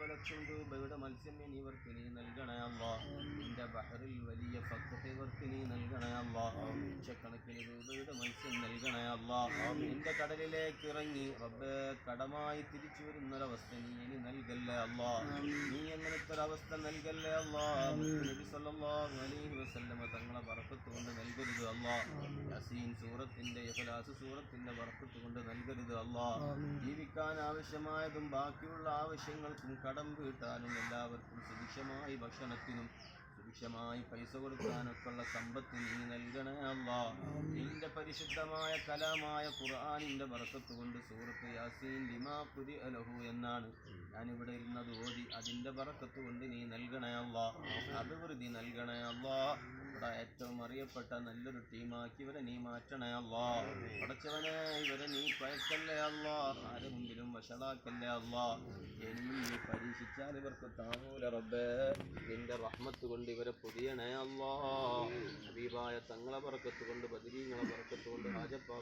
രൂപയുടെ മത്സ്യം ഇവർക്ക് നീ നൽകണേ അല്ലാ. നിന്റെ ബഹറിൽ വലിയ ഫക്കത്ത് ഇവർക്ക് നീ നൽകണേ അല്ലാ. ലക്ഷക്കണക്കിന് രൂപയുടെ മത്സ്യം നൽകണേ അല്ലാ. നിന്റെ കടലിലേക്ക് ഇറങ്ങി റബ്ബേ കടമായി തിരിച്ചു വരുന്നൊരവസ്ഥ നീ ഇനി നൽകല്ലേ അല്ലാ. നീ അങ്ങനത്തെ ഒരവസ്ഥ നൽകല്ലേ അല്ലാ? നബി സല്ലല്ലാഹു അലൈഹി വസല്ലമ തങ്ങളെ ബർക്കത്ത് കൊണ്ട് നൽകരുത് അല്ലാ. യാസീൻ സൂറത്തിന്റെ ഇഖ്ലാസ് സൂറത്തിന്റെ വർക്കത്ത് കൊണ്ട് നൽകരുത് അല്ലാ. ജീവിക്കാൻ ആവശ്യമായതും ബാക്കിയുള്ള ആവശ്യങ്ങൾക്കും കടം വീട്ടാനും എല്ലാവർക്കും സുഭിക്ഷമായി ഭക്ഷണത്തിനും സുഭിക്ഷമായി പൈസ കൊടുക്കാനൊക്കെ ഉള്ള സമ്പത്ത് നീ നൽകണേ അല്ല. നിന്റെ പരിശുദ്ധമായ കലാമായ ഖുർആാനിന്റെ വറക്കത്ത് കൊണ്ട് സൂറത്ത് യാസീൻ ലിമാ പുരി അലഹു എന്നാണ് ഞാനിവിടെ ഇരുന്നത് ഓതി അതിന്റെ വറക്കത്ത് കൊണ്ട് നീ നൽകണേ അല്ല. അഭിവൃദ്ധി നൽകണേ അല്ലാ. ഇവിടെ ഏറ്റവും അറിയപ്പെട്ട നല്ലൊരു ടീമാക്കി ഇവരെ നീ മാറ്റണേ അല്ലാ. പടച്ചവനെ ഇവരെ നീ പയക്കല്ലേ അല്ലാ. ആരെ മുമ്പിലും വഷളാക്കല്ലേ അല്ലാ. എന്നും നീ പരീക്ഷിച്ചാൽ ഇവർക്ക് താങ്ങൂല റബ്ബേ. നിന്റെ റഹ്മത്ത് കൊണ്ട് ഇവരെ പൊതിയണേ അല്ലാ. ഹബീബായ തങ്ങളെ പറക്കത്ത് കൊണ്ട് ബദരീങ്ങളെ പറക്കത്ത് കൊണ്ട്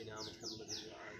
سيدنا محمد وعلى